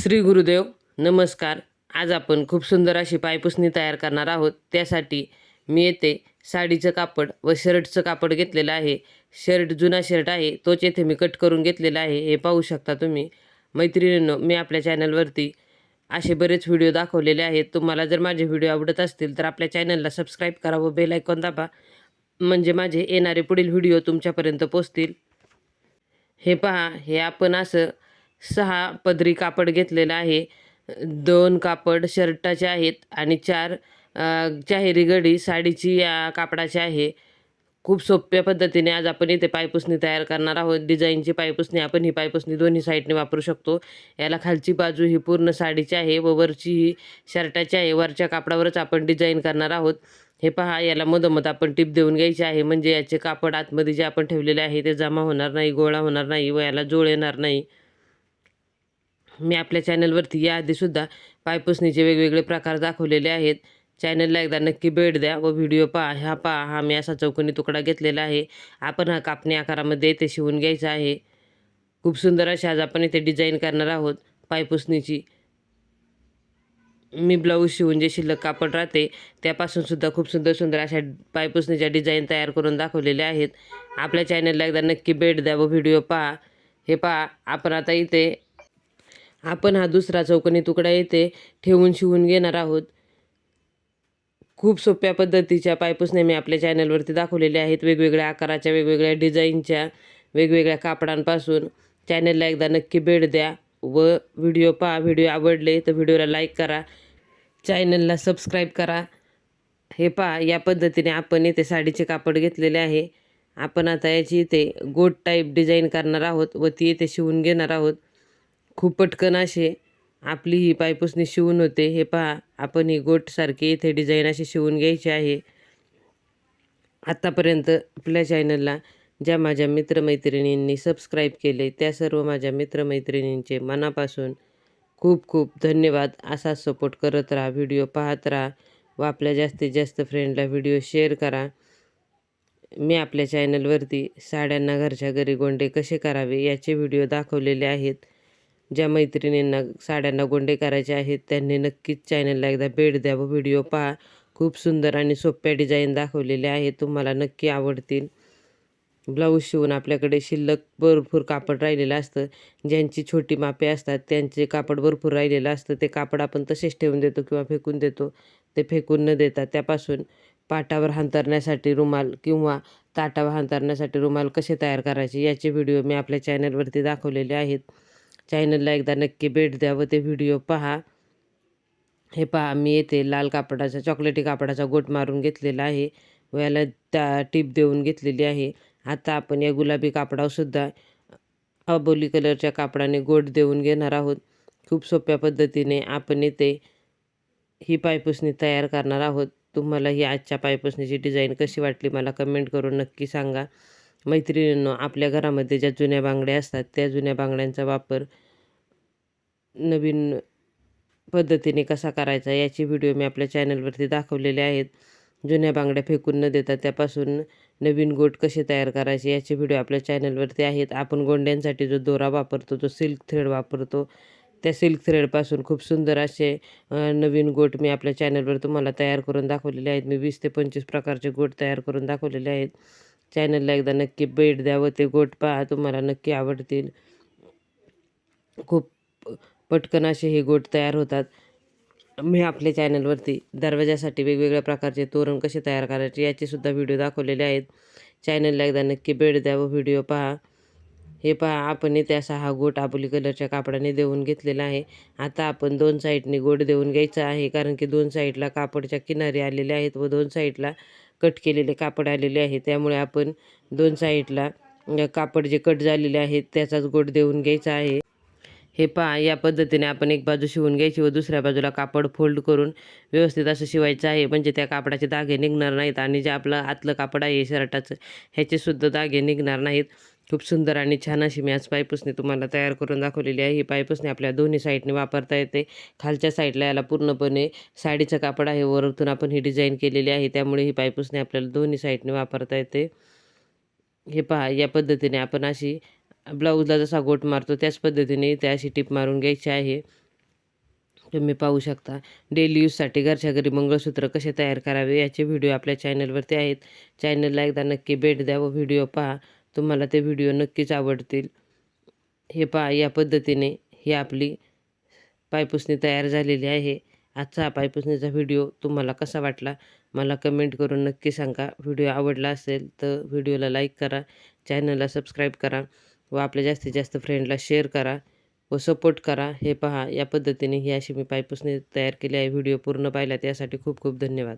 श्री गुरुदेव नमस्कार. आज आपण खूप सुंदर अशी पायपुसणी तयार करणार आहोत. त्यासाठी मी येथे साडीचं कापड व शर्टचं कापड घेतलेलं आहे. शर्ट जुना शर्ट आहे. तोच येथे मी कट करून घेतलेला आहे. हे पाहू शकता तुम्ही. मैत्रिणींनो मी आपल्या चॅनलवरती असे बरेच व्हिडिओ दाखवलेले आहेत. तुम्हाला जर माझे व्हिडिओ आवडत असतील तर आपल्या चॅनलला सबस्क्राईब करा व बेल आयकॉन दाबा. म्हणजे माझे येणारे पुढील व्हिडिओ तुमच्यापर्यंत पोचतील. हे पहा हे आपण असं सहा पदरी कापड घेतलेलं आहे. दोन कापड शर्टाचे आहेत आणि चार चाहेरी गडी साडीची या कापडाची आहे. खूप सोप्या पद्धतीने आज आपण इथे पायपुसणी तयार करणार आहोत. डिझाईनची पायपुसणी आपण ही पायपुसणी दोन्ही साईडने वापरू शकतो. याला खालची बाजू ही पूर्ण साडीची आहे व वरची ही शर्टाची आहे. वरच्या कापडावरच आपण डिझाईन करणार आहोत. हे पहा याला मधोमध आपण टिप देऊन घ्यायची आहे. म्हणजे याचे कापड आतमध्ये जे आपण ठेवलेले आहे ते जमा होणार नाही गोळा होणार नाही व याला जोळ येणार नाही. मी आपल्या चॅनलवरती याआधीसुद्धा पायपुसणीचे वेगवेगळे प्रकार दाखवलेले आहेत. चॅनलला एकदा नक्की भेट द्या व व्हिडिओ पहा. हा पहा हा मी असा चौकोनी तुकडा घेतलेला आहे. आपण हा कापणी आकारामध्ये इथे शिवून घ्यायचा आहे. खूप सुंदर अशी आज आपण इथे डिझाईन करणार आहोत पायपुसणीची. मी ब्लाऊज शिवून जे शिल्लक कापड राहते त्यापासूनसुद्धा खूप सुंदर सुंदर अशा पायपुसणीच्या डिझाईन तयार करून दाखवलेल्या आहेत. आपल्या चॅनलला एकदा नक्की भेट द्या व व्हिडिओ पहा. हे पहा आपण आता इथे आपण हा दुसरा चौकोनी तुकडा येथे ठेवून शिवून घेणार आहोत. खूप सोप्या पद्धतीच्या पायपुसण्या मी आपल्या चॅनलवरती दाखवलेल्या आहेत. वेगवेगळ्या आकाराच्या वेगवेगळ्या डिझाईनच्या वेगवेगळ्या कापडांपासून. चॅनलला एकदा नक्की भेट द्या व व्हिडिओ पहा. व्हिडिओ आवडले तर व्हिडिओला लाईक करा. चॅनलला सबस्क्राईब करा. हे पहा या पद्धतीने आपण इथे साडीचे कापड घेतलेले आहे. आपण आता याची इथे गोट टाईप डिझाईन करणार आहोत व ती इथे शिवून घेणार आहोत. खूप पटकन असे आपली ही पायपुसणी शिवून होते. हे पहा आपण ही गोटसारखी इथे डिझाईन अशी शिवून घ्यायची आहे. आत्तापर्यंत आपल्या चॅनलला ज्या माझ्या मित्रमैत्रिणींनी सबस्क्राईब केले त्या सर्व माझ्या मित्रमैत्रिणींचे मनापासून खूप खूप धन्यवाद. असा सपोर्ट करत राहा व्हिडिओ पाहत राहा व आपल्या जास्तीत जास्त फ्रेंडला व्हिडिओ शेअर करा. मी आपल्या चॅनलवरती साड्यांना घरच्या घरी गोंडे कसे करावे याचे व्हिडिओ दाखवलेले आहेत. ज्या मैत्रिणींना साड्यांना गोंडे करायचे आहेत त्यांनी नक्कीच चॅनलला एकदा भेट द्या व व्हिडिओ पहा. खूप सुंदर आणि सोप्या डिझाईन दाखवलेले आहेत. तुम्हाला नक्की आवडतील. ब्लाऊज शिवून आपल्याकडे शिल्लक भरपूर कापड राहिलेलं असतं. ज्यांची छोटी मापे असतात त्यांचे कापड भरपूर राहिलेलं असतं. ते कापड आपण तसेच ठेवून देतो किंवा फेकून देतो. ते फेकून न देता त्यापासून पाटावर हांतरण्यासाठी रुमाल किंवा ताटावर हांतरण्यासाठी रुमाल कसे तयार करायचे याचे व्हिडिओ मी आपल्या चॅनलवरती दाखवलेले आहेत. चॅनलला एकदा नक्की भेट द्या व ते व्हिडिओ पहा. हे पहा मी येथे लाल कापडाचा चॉकलेटी कापडाचा गोट मारून घेतलेला आहे व याला त्या टीप देऊन घेतलेली आहे. आता आपण या गुलाबी कापडावरसुद्धा अबोली कलरच्या कापडाने गोट देऊन घेणार आहोत. खूप सोप्या पद्धतीने आपण येथे ही पायपुसणी तयार करणार आहोत. तुम्हाला ही आजच्या पायपुसणीची डिझाईन कशी वाटली मला कमेंट करून नक्की सांगा. मैत्रिणींनो आपल्या घरामध्ये ज्या जुन्या बांगड्या असतात त्या जुन्या बांगड्यांचा वापर नवीन पद्धतीने कसा करायचा याची व्हिडिओ मी आपल्या चॅनलवरती दाखवलेले आहेत. जुन्या बांगड्या फेकून न देता त्यापासून नवीन गोट कसे तयार करायचे याचे व्हिडिओ आपल्या चॅनलवरती आहेत. आपण गोंड्यांसाठी जो दोरा वापरतो जो सिल्क थ्रेड वापरतो त्या सिल्क थ्रेडपासून खूप सुंदर असे नवीन गोट मी आपल्या चॅनलवर तुम्हाला तयार करून दाखवलेले आहेत. मी वीस ते पंचवीस प्रकारचे गोट तयार करून दाखवलेले आहेत. चॅनलला एकदा नक्की भेट द्या व ते गोट पहा तुम्हाला नक्की आवडतील. खूप पटकन असे हे गोट तयार होतात. मी आपल्या चॅनलवरती दरवाजासाठी वेगवेगळ्या प्रकारचे तोरण कसे तयार करायचे याचेसुद्धा व्हिडिओ दाखवलेले आहेत. चॅनलला एकदा नक्की भेट द्या व व्हिडिओ पहा. हे पहा आपण त्याचा हा गोट आबोली कलरच्या कापडाने देऊन घेतलेला आहे. आता आपण दोन साईडने गोट देऊन घ्यायचा आहे कारण की दोन साईडला कापडच्या किनारी आलेले आहेत व दोन साईडला कट केलेले कापड आलेले आहे. त्यामुळे आपण दोन साईडला कापड जे कट झालेले आहेत त्याचाच गोट देऊन घ्यायचा आहे. हे पहा या पद्धतीने आपण एक बाजू शिवून घ्यायची व दुसऱ्या बाजूला कापड फोल्ड करून व्यवस्थित असं शिवायचं आहे. म्हणजे त्या कापडाचे दागे निघणार नाहीत आणि जे आपलं आतलं कापड आहे शर्टाचं ह्याचेसुद्धा दागे निघणार नाहीत. खूप सुंदर आणि छान अशी मी आज पायपुसणी तुम्हाला तयार करून दाखवलेली आहे. ही पायपुसणी आपल्या दोन्ही साईडने वापरता येते. खालच्या साईडला याला पूर्णपणे साडीचं कापड आहे. वरतून आपण ही डिझाईन केलेली आहे. त्यामुळे ही पायपुसणी आपल्याला दोन्ही साईडने वापरता येते. हे पहा या पद्धतीने आपण अशी ब्लाऊजला जसा गोट मारतो त्याच पद्धतीने इथे अशी मारून घ्यायची आहे. तुम्ही पाहू शकता. डेली यूजसाठी घरच्या घरी मंगळसूत्र कसे तयार करावे याचे व्हिडिओ आपल्या चॅनलवरती आहेत. चॅनलला एकदा नक्की भेट द्या व व्हिडिओ पहा. तुम्हाला ते व्हिडिओ नक्कीच आवडतील. हे पहा या पद्धतीने ही आपली पायपुसणी तयार झालेली आहे. आजचा हा पायपुसणीचा व्हिडिओ तुम्हाला कसा वाटला? मला कमेंट करून नक्की सांगा. व्हिडिओ आवडला असेल तर व्हिडिओला लाईक करा. चॅनलला सबस्क्राईब करा. व आपल्या जास्तीत जास्त फ्रेंडला शेअर करा व सपोर्ट करा. हे पहा या पद्धतीने ही अशी मी पायपुसणी तयार केली आहे. व्हिडिओ पूर्ण पाहिला त्यासाठी खूप खूप धन्यवाद.